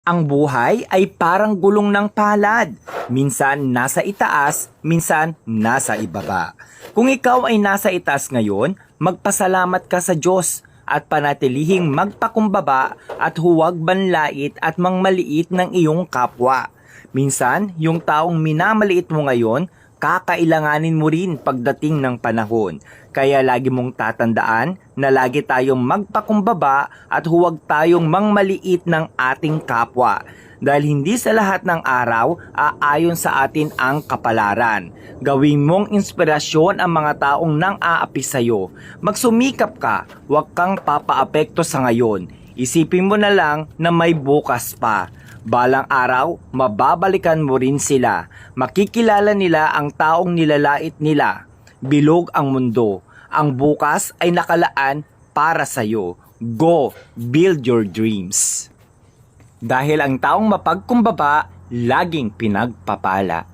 Ang buhay ay parang gulong ng palad. Minsan nasa itaas, minsan nasa ibaba. Kung ikaw ay nasa itaas ngayon, magpasalamat ka sa Diyos at panatilihing magpakumbaba at huwag banlait at mangmaliit ng iyong kapwa. Minsan, yung taong minamaliit mo ngayon, kakailanganin mo rin pagdating ng panahon. Kaya lagi mong tatandaan na lagi tayong magpakumbaba at huwag tayong mangmaliit ng ating kapwa. Dahil hindi sa lahat ng araw aayon sa atin ang kapalaran. Gawin mong inspirasyon ang mga taong nang aapi sa'yo. Magsumikap ka, huwag kang papaapekto sa ngayon. Isipin mo na lang na may bukas pa. Balang araw, mababalikan mo rin sila. Makikilala nila ang taong nilalait nila. Bilog ang mundo. Ang bukas ay nakalaan para sa'yo. Go, build your dreams. Dahil ang taong mapagkumbaba, laging pinagpapala.